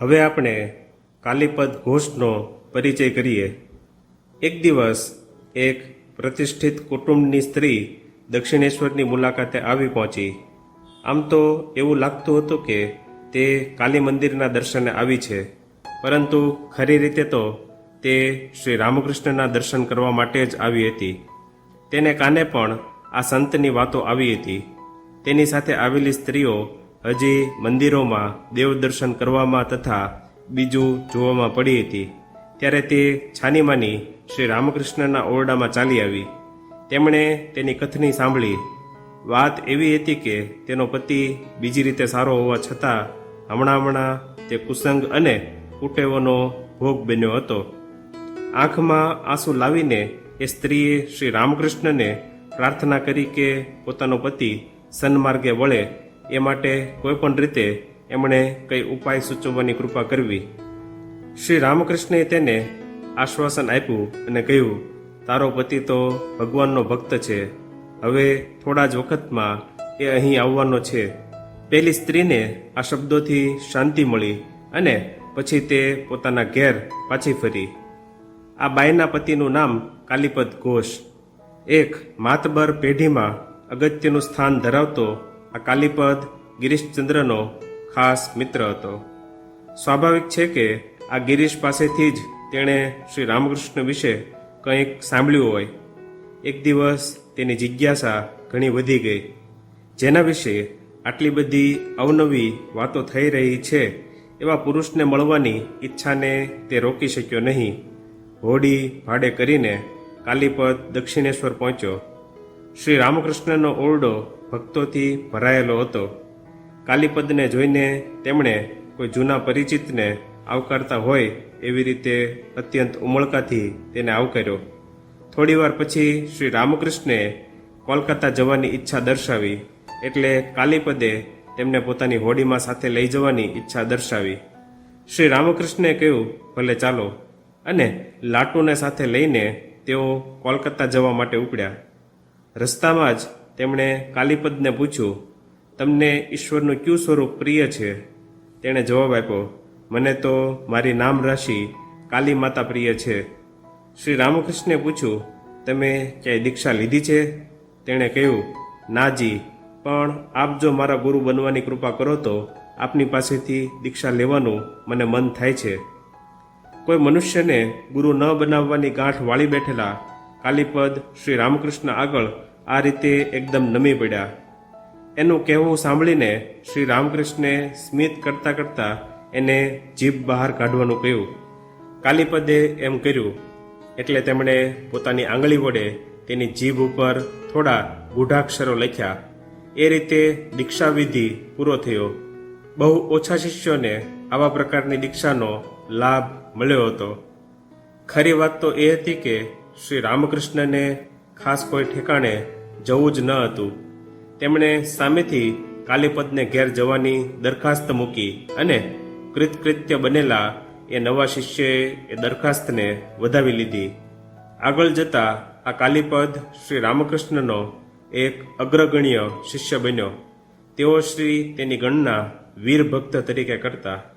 હવે આપણે કાલીપદ ઘોષનો પરિચય કરીએ. એક દિવસ એક પ્રતિષ્ઠિત કુટુંબની સ્ત્રી દક્ષિણેશ્વરની મુલાકાતે આવી પહોંચી. આમ તો એવું લાગતું હતું કે તે કાલી મંદિરના દર્શને આવી છે. પરંતુ ખરી રીતે તો તે શ્રી રામકૃષ્ણના દર્શન કરવા માટે જ આવી હતી. તેને કાને પણ આ સંતની વાતો આવી હતી. તેની સાથે આવેલી સ્ત્રીઓ હજી મંદિરોમાં દેવ દર્શન કરવામાં તથા બીજું જોવામાં પડી હતી. ત્યારે તે છાનીમાની શ્રી રામકૃષ્ણના ઓરડામાં ચાલી આવી. તેમણે તેની કથની સાંભળી. વાત એવી હતી કે તેનો પતિ બીજી રીતે સારો હોવા છતાં હમણાં હમણાં તે કુસંગ અને કુટેવોનો ભોગ બન્યો હતો. આંખમાં આંસુ લાવીને એ સ્ત્રીએ શ્રી રામકૃષ્ણને પ્રાર્થના કરી કે પોતાનો પતિ સન્માર્ગે વળે એ માટે કોઈ પણ રીતે એમણે કંઈ ઉપાય સૂચવવાની કૃપા કરવી. શ્રી રામકૃષ્ણએ તેને આશ્વાસન આપ્યું અને કહ્યું, તારો પતિ તો ભગવાનનો ભક્ત છે. હવે થોડા જ વખતમાં એ અહીં આવવાનો છે. પેલી સ્ત્રીને આ શબ્દોથી શાંતિ મળી અને પછી તે પોતાના ઘેર પાછી ફરી. આ બાઈના પતિનું નામ કાલીપદ ઘોષ. એક માતબર પેઢીમાં અગત્યનું સ્થાન ધરાવતો આ કાલીપદ ગિરીશચંદ્રનો ખાસ મિત્ર હતો. સ્વાભાવિક છે કે આ ગિરીશ પાસેથી જ તેણે શ્રી રામકૃષ્ણ વિશે કંઈક સાંભળ્યું હોય. એક દિવસ તેની જિજ્ઞાસા ઘણી વધી ગઈ. જેના વિશે આટલી બધી અવનવી વાતો થઈ રહી છે એવા પુરુષને મળવાની ઈચ્છાને તે રોકી શક્યો નહીં. હોડી ભાડે કરીને કાલીપદ દક્ષિણેશ્વર પહોંચ્યો. શ્રી રામકૃષ્ણનો ઓરડો ભક્તોથી ભરાયેલો હતો. કાલીપદને જોઈને તેમણે કોઈ જૂના પરિચિતને આવકારતા હોય એવી રીતે અત્યંત ઉમળકાથી તેને આવકાર્યો. થોડીવાર પછી શ્રી રામકૃષ્ણે કોલકાતા જવાની ઈચ્છા દર્શાવી એટલે કાલીપદે તેમને પોતાની હોડીમાં સાથે લઈ જવાની ઈચ્છા દર્શાવી. શ્રી રામકૃષ્ણે કહ્યું, ભલે ચાલો. અને લાટુને સાથે લઈને તેઓ કોલકાતા જવા માટે ઉપડ્યા. રસ્તામાં જ તેમણે કાલીપદને પૂછ્યું, તમને ઈશ્વરનું ક્યુ સ્વરૂપ પ્રિય છે? તેણે જવાબ આપ્યો, મને તો મારી નામ રાશિ કાલી માતા પ્રિય છે. શ્રી રામકૃષ્ણે પૂછ્યું, તમે ક્યાંય દીક્ષા લીધી છે? તેણે કહ્યું નાજી પણ આપ જો મારા ગુરુ બનવાની કૃપા કરો તો આપની પાસેથી દીક્ષા લેવાનું મને મન થાય છે. કોઈ મનુષ્યને ગુરુ ન બનાવવાની ગાંઠ વાળી બેઠેલા કાલીપદ શ્રી રામકૃષ્ણ આગળ આ રીતે એકદમ નમી પડ્યા. એનું કહેવું સાંભળીને શ્રી રામકૃષ્ણે સ્મિત કરતાં કરતાં એને જીભ બહાર કાઢવાનું કહ્યું. કાલીપદે એમ કર્યું, એટલે તેમણે પોતાની આંગળી વડે તેની જીભ ઉપર થોડા ગૂઢાક્ષરો લખ્યા. એ રીતે દીક્ષાવિધિ પૂરો થયો. બહુ ઓછા શિષ્યોને આવા પ્રકારની દીક્ષાનો લાભ મળ્યો હતો. ખરી વાત તો એ હતી કે શ્રી રામકૃષ્ણને ખાસ કોઈ ઠેકાણે જવું જ ન હતું. તેમણે સામેથી કાલીપદને ઘેર જવાની દરખાસ્ત મૂકી અને કૃતકૃત્ય બનેલા એ નવા શિષ્યએ એ દરખાસ્તને વધાવી લીધી. આગળ જતા આ કાલીપદ શ્રી રામકૃષ્ણનો એક અગ્રગણ્ય શિષ્ય બન્યો. તેઓ શ્રી તેની ગણના વીર ભક્ત તરીકે કરતા